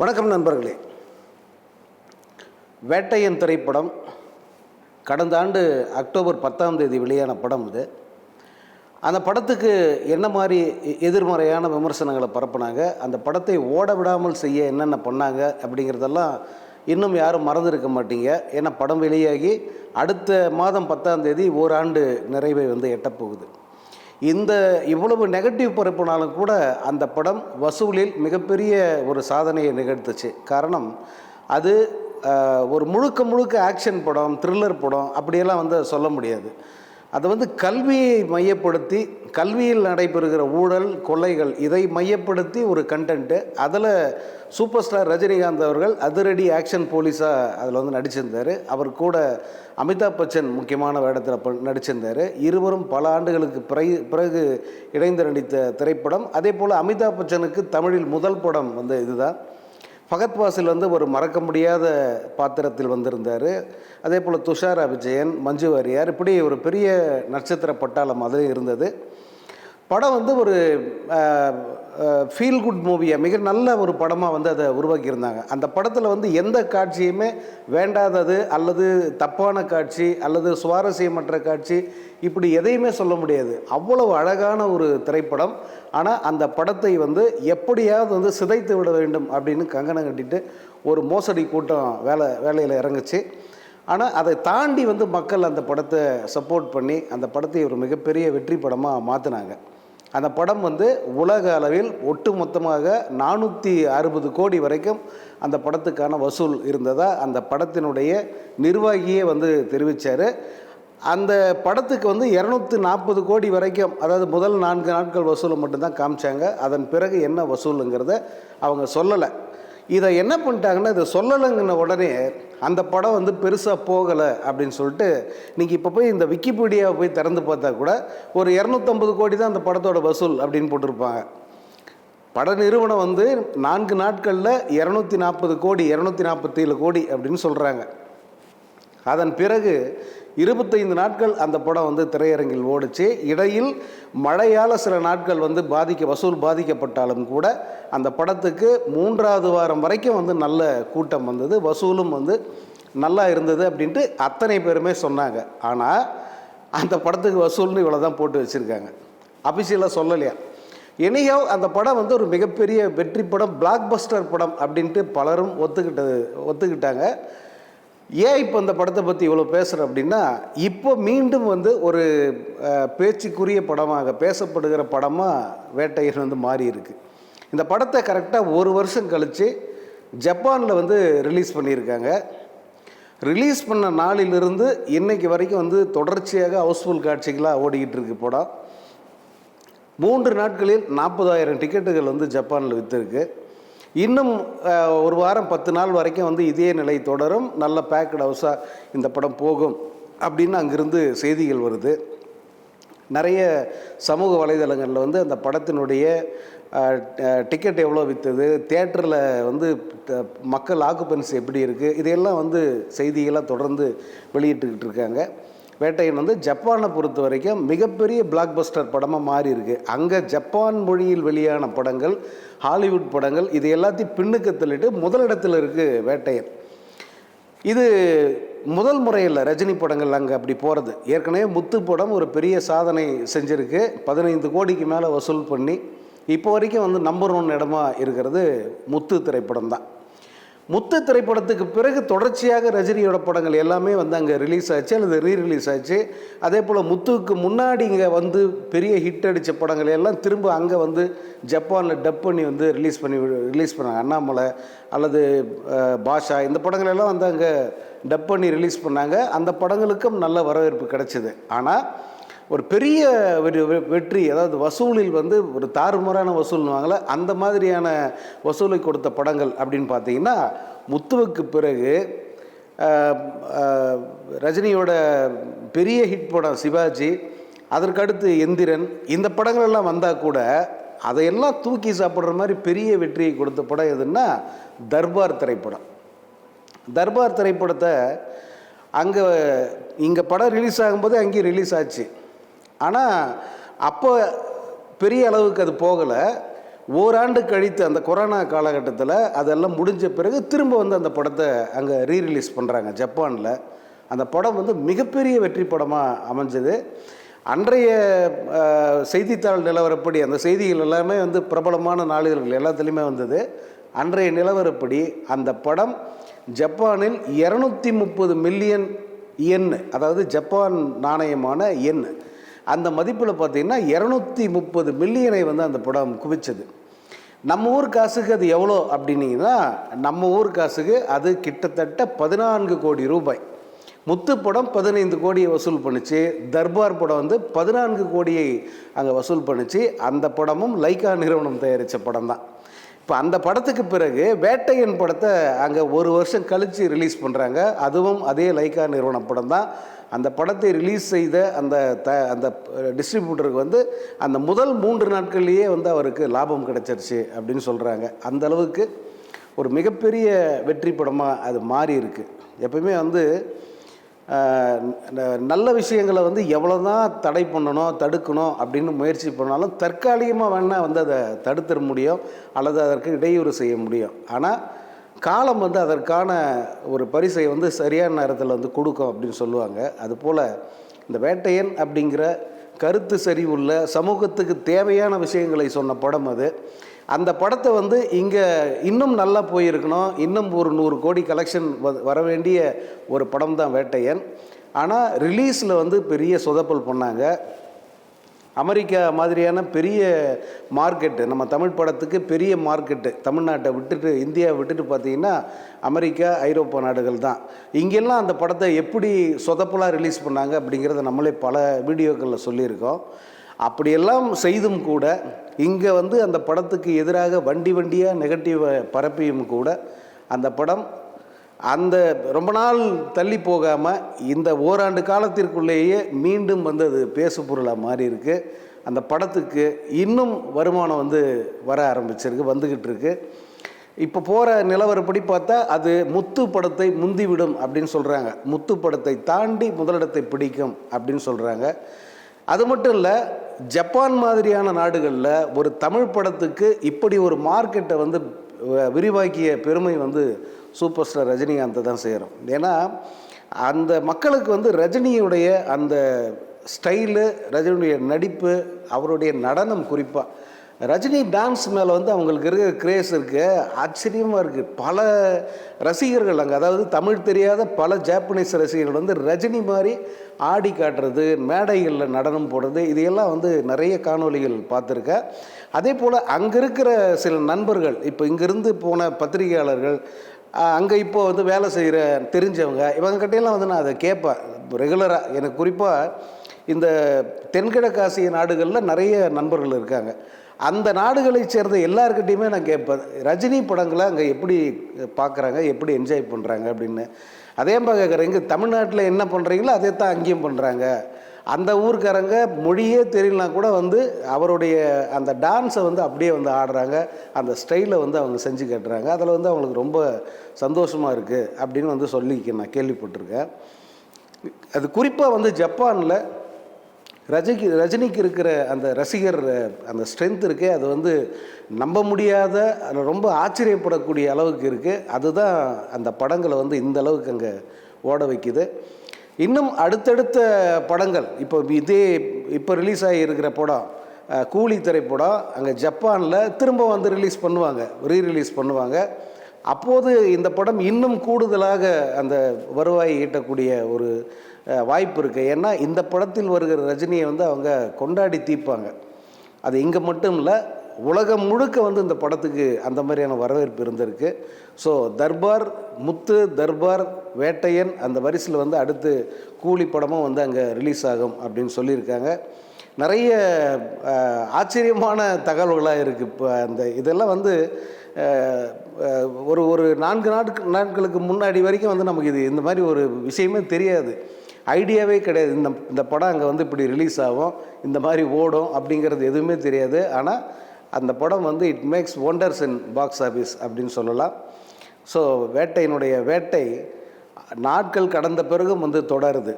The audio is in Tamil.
வணக்கம் நண்பர்களே. வேட்டையன் திரைப்படம் கடந்த ஆண்டு அக்டோபர் பத்தாம் தேதி வெளியான படம் இது. அந்த படத்துக்கு என்ன மாதிரி எ- எதிர்மறையான விமர்சனங்களை பரப்புனாங்க அந்த படத்தை ஓட விடாமல் செய்ய என்னென்ன பண்ணாங்க அப்படிங்கிறதெல்லாம் இன்னும் யாரும் மறந்துருக்க மாட்டீங்க. ஏன்னா படம் வெளியாகி அடுத்த மாதம் பத்தாம் தேதி ஓராண்டு நிறைவை வந்து எட்டப்போகுது. இந்த இவ்வளவு நெகட்டிவ் பரப்புனாலும் கூட அந்த படம் வசூலில் மிகப்பெரிய ஒரு சாதனையை நிகழ்த்துச்சு. காரணம் அது ஒரு முழுக்க முழுக்க ஆக்ஷன் படம் த்ரில்லர் படம் அப்படியெல்லாம் வந்து சொல்ல முடியாது. அது வந்து கல்வியை மையப்படுத்தி கல்வியில் நடைபெறுகிற ஊழல் கொலைகள் இதை மையப்படுத்தி ஒரு கண்டென்ட்டு அதில் சூப்பர் ஸ்டார் ரஜினிகாந்த் அவர்கள் அதிரடி ஆக்ஷன் போலீஸாக அதில் வந்து நடிச்சிருந்தார். அவர் கூட அமிதாப் பச்சன் முக்கியமான வேடத்தில் ப- நடிச்சிருந்தார். இருவரும் பல ஆண்டுகளுக்கு பிறகு பிறகு இணைந்து நடித்த திரைப்படம். அதே போல் அமிதாப் பச்சனுக்கு தமிழில் முதல் படம் வந்து இதுதான். ஃபகத் வாசில் வந்து ஒரு மறக்க முடியாத பாத்திரத்தில் வந்திருந்தார். அதே போல் துஷாரா அபிஜயன் மஞ்சு வாரியார் இப்படி ஒரு பெரிய நட்சத்திர பட்டாளம் அது இருந்தது. படம் வந்து ஒரு ஃபீல் குட் மூவியாக மிக நல்ல ஒரு படமாக வந்து அதை உருவாக்கியிருந்தாங்க. அந்த படத்தில் வந்து எந்த காட்சியுமே வேண்டாதது அல்லது தப்பான காட்சி அல்லது சுவாரஸ்யமற்ற காட்சி இப்படி எதையுமே சொல்ல முடியாது. அவ்வளவு அழகான ஒரு திரைப்படம். ஆனால் அந்த படத்தை வந்து எப்படியாவது வந்து சிதைத்து விட வேண்டும் அப்படின்னு கங்கணம் கட்டிட்டு ஒரு மோசடி கூட்டம் வேலை வேலையில் இறங்குச்சு. ஆனால் அதை தாண்டி வந்து மக்கள் அந்த படத்தை சப்போர்ட் பண்ணி அந்த படத்தை ஒரு மிகப்பெரிய வெற்றி படமாக மாற்றினாங்க அந்த படம் வந்து உலக அளவில் ஒட்டு மொத்தமாக நானூற்றி அறுபது கோடி வரைக்கும் அந்த படத்துக்கான வசூல் இருந்ததாக அந்த படத்தினுடைய நிர்வாகியே வந்து தெரிவித்தார் அந்த படத்துக்கு வந்து இரநூத்தி நாற்பது கோடி வரைக்கும் அதாவது முதல் நான்கு நாட்கள் வசூலை மட்டும்தான் காமிச்சாங்க. அதன் பிறகு என்ன வசூலுங்கிறத அவங்க சொல்லலை. இதை என்ன பண்ணிட்டாங்கன்னா இதை சொல்லலைங்கின உடனே அந்த படம் வந்து பெருசாக போகலை அப்படின்னு சொல்லிட்டு நீங்கள் இப்போ போய் இந்த விக்கிபீடியாவை போய் திறந்து பார்த்தா கூட ஒரு இரநூத்தம்பது கோடி தான் அந்த படத்தோட வசூல் அப்படின்னு போட்டிருப்பாங்க. பட நிறுவனம் வந்து நான்கு நாட்களில் இரநூத்தி நாற்பது கோடி இரநூத்தி நாற்பத்தேழு கோடி அப்படின்னு சொல்கிறாங்க அதன் பிறகு இருபத்தைந்து நாட்கள் அந்த படம் வந்து திரையரங்கில் ஓடிச்சு. இடையில் மழையால் சில நாட்கள் வந்து பாதிக்க வசூல் பாதிக்கப்பட்டாலும் கூட அந்த படத்துக்கு மூன்றாவது வாரம் வரைக்கும் வந்து நல்ல கூட்டம் வந்தது. வசூலும் வந்து நல்லா இருந்தது அப்படின்ட்டு அத்தனை பேருமே சொன்னாங்க. ஆனால் அந்த படத்துக்கு வசூல்னு இவ்வளோ தான் போட்டு வச்சுருக்காங்க. அபிஷியலாக சொல்லலையா? எனிஹவ் அந்த படம் வந்து ஒரு மிகப்பெரிய வெற்றி படம் பிளாக் பஸ்டர் படம் அப்படின்ட்டு பலரும் ஒத்துக்கிட்டது ஒத்துக்கிட்டாங்க. ஏன் இப்போ இந்த படத்தை பற்றி இவ்வளோ பேசுகிறேன் அப்படின்னா இப்போ மீண்டும் வந்து ஒரு பேச்சுக்குரிய படமாக பேசப்படுகிற படமாக வேட்டையன் வந்து மாறி இருக்கு. இந்த படத்தை கரெக்டாக ஒரு வருஷம் கழித்து ஜப்பானில் வந்து ரிலீஸ் பண்ணியிருக்காங்க. ரிலீஸ் பண்ண நாளிலிருந்து இன்னைக்கு வரைக்கும் வந்து தொடர்ச்சியாக ஹவுஸ்ஃபுல் காட்சிகளாக ஓடிக்கிட்டு இருக்கு படம். மூன்று நாட்களில் நாற்பதாயிரம் டிக்கெட்டுகள் வந்து ஜப்பானில் விற்றுருக்கு இன்னும் ஒரு வாரம் பத்து நாள் வரைக்கும் வந்து இதே நிலை தொடரும். நல்ல பேக்கட் ஹவுஸாக இந்த படம் போகும் அப்படின்னு அங்கிருந்து செய்திகள் வருது. நிறைய சமூக வலைதளங்களில் வந்து அந்த படத்தினுடைய டிக்கெட் எவ்வளோ விற்றுது தேட்டரில் வந்து மக்கள் ஆக்குபென்சி எப்படி இருக்குது இதையெல்லாம் வந்து செய்திகளாக தொடர்ந்து வெளியிட்டுக்கிட்டு இருக்காங்க. வேட்டையன் வந்து ஜப்பானை பொறுத்த வரைக்கும் மிகப்பெரிய பிளாக் பஸ்டர் படமாக மாறி இருக்கு அங்கே ஜப்பான் மொழியில் வெளியான படங்கள் ஹாலிவுட் படங்கள் இது எல்லாத்தையும் பின்னுக்கு தள்ளிட்டு முதலிடத்தில் இருக்குது வேட்டையன். இது முதல் முறையில் ரஜினி படங்கள் அங்கே அப்படி போகிறது ஏற்கனவே முத்து படம் ஒரு பெரிய சாதனை செஞ்சுருக்கு. பதினைந்து கோடிக்கு மேலே வசூல் பண்ணி இப்போ வரைக்கும் வந்து நம்பர் ஒன் இடமா இருக்கிறது முத்து திரைப்படம் தான் முத்து திரைப்படத்துக்கு பிறகு தொடர்ச்சியாக ரஜினியோட படங்கள் எல்லாமே வந்து அங்கே ரிலீஸ் ஆச்சு அல்லது ரீ ரிலீஸ் ஆச்சு. அதே போல் முத்துவுக்கு முன்னாடி இங்கே வந்து பெரிய ஹிட் அடித்த படங்கள் எல்லாம் திரும்ப அங்கே வந்து ஜப்பானில் டப் பண்ணி வந்து ரிலீஸ் பண்ணி ரிலீஸ் பண்ணாங்க. அண்ணாமலை அல்லது பாஷா இந்த படங்கள் எல்லாம் வந்து அங்கே டப் பண்ணி ரிலீஸ் பண்ணாங்க. அந்த படங்களுக்கும் நல்ல வரவேற்பு கிடைச்சிது. ஆனால் ஒரு பெரிய ஒரு வெற்றி அதாவது வசூலில் வந்து ஒரு தாறுமாறான வசூல்னுவாங்கள அந்த மாதிரியான வசூலை கொடுத்த படங்கள் அப்படின்னு பார்த்தீங்கன்னா முத்துவுக்கு பிறகு ரஜினியோட பெரிய ஹிட் படம் சிவாஜி அதற்கடுத்து எந்திரன் இந்த படங்கள் எல்லாம் வந்தால் கூட அதையெல்லாம் தூக்கி சாப்பிட்ற மாதிரி பெரிய வெற்றியை கொடுத்த படம் எதுன்னா தர்பார் திரைப்படம். தர்பார் திரைப்படத்தை அங்கே இங்கே படம் ரிலீஸ் ஆகும்போது அங்கேயும் ரிலீஸ் ஆச்சு. ஆனால் அப்போ பெரிய அளவுக்கு அது போகலை. ஓராண்டு கழித்து அந்த கொரோனா காலகட்டத்தில் அதெல்லாம் முடிஞ்ச பிறகு திரும்ப வந்து அந்த படத்தை அங்கே ரீரிலீஸ் பண்ணுறாங்க ஜப்பானில். அந்த படம் வந்து மிகப்பெரிய வெற்றி படமாக அமைஞ்சது. அன்றைய செய்தித்தாள் நிலவரப்படி அந்த செய்திகள் எல்லாமே வந்து பிரபலமான நாளிதழ்கள் எல்லாத்துலேயுமே வந்தது. அன்றைய நிலவரப்படி அந்த படம் ஜப்பானில் இரநூத்தி முப்பது மில்லியன் எண் அதாவது ஜப்பான் நாணயமான எண் அந்த மதிப்பில் பார்த்தீங்கன்னா இரநூத்தி முப்பது மில்லியனை வந்து அந்த படம் குவிச்சது. நம்ம ஊர் காசுக்கு அது எவ்வளோ அப்படின்னீங்கன்னா நம்ம ஊர் காசுக்கு அது கிட்டத்தட்ட பதினான்கு கோடி ரூபாய். முத்து படம் பதினைந்து கோடியை வசூல் பண்ணிச்சு. தர்பார் படம் வந்து பதினான்கு கோடியை அங்கே வசூல் பண்ணிச்சு. அந்த படமும் லைக்கா நிறுவனம் தயாரித்த படம் தான் இப்போ அந்த படத்துக்கு பிறகு வேட்டையன் படத்தை அங்கே ஒரு வருஷம் கழித்து ரிலீஸ் பண்ணுறாங்க அதுவும் அதே லைக்கா நிறுவன படம் தான் அந்த படத்தை ரிலீஸ் செய்த அந்த த அந்த டிஸ்ட்ரிபியூட்டருக்கு வந்து அந்த முதல் மூன்று நாட்கள்லேயே வந்து அவருக்கு லாபம் கிடைச்சிருச்சு அப்படின்னு சொல்கிறாங்க அந்த அளவுக்கு ஒரு மிகப்பெரிய வெற்றி படமாக அது மாறி இருக்கு. எப்பயுமே வந்து ந- நல்ல விஷயங்களை வந்து எவ்வளோ தான் தடை பண்ணணும் தடுக்கணும் அப்படின்னு முயற்சி பண்ணாலும் தற்காலிகமாக வேணால் வந்து அதை தடுத்துட முடியும் அல்லது அதற்கு இடையூறு செய்ய முடியும். ஆனால் காலம் வந்து அதற்கான ஒரு பரிசை வந்து சரியான நேரத்தில் வந்து கொடுக்கும் அப்படின்னு சொல்லுவாங்க. அதுபோல் இந்த வேட்டையன் அப்படிங்கிற கருத்து சரிவுள்ள சமூகத்துக்கு தேவையான விஷயங்களை சொன்ன படம் அது. அந்த படத்தை வந்து இங்கே இன்னும் நல்லா போயிருக்கணும். இன்னும் ஒரு நூறு கோடி கலெக்ஷன் வர வேண்டிய ஒரு படம் தான் வேட்டையன் ஆனால் ரிலீஸில் வந்து பெரிய சொதப்பல் பண்ணாங்க. அமெரிக்கா மாதிரியான பெரிய மார்க்கெட்டு நம்ம தமிழ் படத்துக்கு பெரிய மார்க்கெட்டு தமிழ்நாட்டை விட்டுட்டு இந்தியாவை விட்டுட்டு பார்த்தீங்கன்னா அமெரிக்கா ஐரோப்பா நாடுகள் தான். இங்கெல்லாம் அந்த படத்தை எப்படி சொதப்பலாக ரிலீஸ் பண்ணாங்க அப்படிங்கிறத நம்மளே பல வீடியோக்களில் சொல்லியிருக்கோம். அப்படியெல்லாம் செய்தும் கூட இங்கே வந்து அந்த படத்துக்கு எதிராக வண்டி வண்டியாக நெகட்டிவை பரப்பியும் கூட அந்த படம் அந்த ரொம்ப நாள் தள்ளி போகாமல் இந்த ஓராண்டு காலத்திற்குள்ளேயே மீண்டும் வந்து அது பேசு பொருளாக மாறி இருக்கு. அந்த படத்துக்கு இன்னும் வருமானம் வந்து வர ஆரம்பிச்சிருக்கு வந்துக்கிட்டு இருக்கு. இப்போ போகிற நிலவரப்படி பார்த்தா அது முத்து படத்தை முந்திவிடும் அப்படின்னு சொல்கிறாங்க முத்து படத்தை தாண்டி முதலிடத்தை பிடிக்கும் அப்படின்னு சொல்கிறாங்க அது மட்டும் இல்லை ஜப்பான் மாதிரியான நாடுகளில் ஒரு தமிழ் படத்துக்கு இப்படி ஒரு மார்க்கெட்டை வந்து விரிவாக்கிய பெருமை வந்து சூப்பர் ஸ்டார் ரஜினிகாந்தை தான் செய்கிறோம் ஏன்னா அந்த மக்களுக்கு வந்து ரஜினியுடைய அந்த ஸ்டைலு ரஜினியுடைய நடிப்பு அவருடைய நடனம் குறிப்பாக ரஜினி டான்ஸ் மேலே வந்து அவங்களுக்கு இருக்கிற கிரேஸ் இருக்குது ஆச்சரியமாக இருக்குது பல ரசிகர்கள் அங்கே அதாவது தமிழ் தெரியாத பல ஜாப்பனீஸ் ரசிகர்கள் வந்து ரஜினி மாதிரி ஆடி காட்டுறது மேடைகளில் நடனம் போடுறது இதையெல்லாம் வந்து நிறைய காணொளிகள் பார்த்துருக்கேன் அதே போல் அங்கே இருக்கிற சில நண்பர்கள் இப்போ இங்கேருந்து போன பத்திரிகையாளர்கள் அங்கே இப்போ வந்து வேலை செய்கிற தெரிஞ்சவங்க இவங்ககிட்டயெல்லாம் வந்து நான் அதை கேட்பேன். ரெகுலராக எனக்கு குறிப்பாக இந்த தென்கிழக்காசிய நாடுகளில் நிறைய நண்பர்கள் இருக்காங்க. அந்த நாடுகளைச் சேர்ந்த எல்லாருக்கிட்டையுமே நான் கேட்பேன் ரஜினி படங்களை அங்கே எப்படி பார்க்குறாங்க எப்படி என்ஜாய் பண்ணுறாங்க அப்படின்னு. அதே மாதிரி கேட்குறேன் இங்கே தமிழ்நாட்டில் என்ன பண்ணுறீங்களோ அதே தான் அங்கேயும் பண்ணுறாங்க அந்த ஊர்க்காரங்க மொழியே தெரியலனா கூட வந்து அவருடைய அந்த டான்ஸை வந்து அப்படியே வந்து ஆடுறாங்க அந்த ஸ்டைலை வந்து அவங்க செஞ்சு கட்டுறாங்க. அதில் வந்து அவங்களுக்கு ரொம்ப சந்தோஷமாக இருக்குது அப்படின்னு வந்து சொல்லி நான் கேள்விப்பட்டிருக்கேன். அது குறிப்பாக வந்து ஜப்பானில் ரஜிக்கு ரஜினிக்கு இருக்கிற அந்த ரசிகர் அந்த ஸ்ட்ரென்த் இருக்கே அது வந்து நம்ப முடியாத ரொம்ப ஆச்சரியப்படக்கூடிய அளவுக்கு இருக்குது அதுதான் அந்த படங்களை வந்து இந்த அளவுக்கு அங்கே ஓட வைக்குது. இன்னும் அடுத்தடுத்த படங்கள் இப்போ இதே இப்போ ரிலீஸ் ஆகி இருக்கிற படம் கூலி திரைப்படம் அங்கே ஜப்பானில் திரும்ப வந்து ரிலீஸ் பண்ணுவாங்க ரீ ரிலீஸ் பண்ணுவாங்க. அப்போது இந்த படம் இன்னும் கூடுதலாக அந்த வருவாய் ஈட்டக்கூடிய ஒரு வாய்ப்பு இருக்குது ஏன்னா இந்த படத்தில் வருகிற ரஜினியை வந்து அவங்க கொண்டாடி தீர்ப்பாங்க. அது இங்கே மட்டும் இல்லை உலகம் முழுக்க வந்து இந்த படத்துக்கு அந்த மாதிரியான வரவேற்பு இருந்திருக்கு. ஸோ தர்பார் முத்து தர்பார் வேட்டையன் அந்த வரிசையில் வந்து அடுத்து கூலி படமும் வந்து அங்கே ரிலீஸ் ஆகும் அப்படின்னு சொல்லியிருக்காங்க. நிறைய ஆச்சரியமான தகவல்களாக இருக்குது இப்போ அந்த இதெல்லாம் வந்து ஒரு ஒரு நான்கு நாட்கள் நாட்களுக்கு முன்னாடி வரைக்கும் வந்து நமக்கு இது இந்த மாதிரி ஒரு விஷயமே தெரியாது. ஐடியாவே கிடையாது. இந்த இந்த படம் அங்கே வந்து இப்படி ரிலீஸ் ஆகும் இந்த மாதிரி ஓடும் அப்படிங்கிறது எதுவுமே தெரியாது. ஆனால் அந்த படம் வந்து it makes wonders in box office அப்படின்னு சொல்லலாம். ஸோ வேட்டையினுடைய வேட்டை நாட்கள் கடந்த பிறகும் வந்து தொடருது.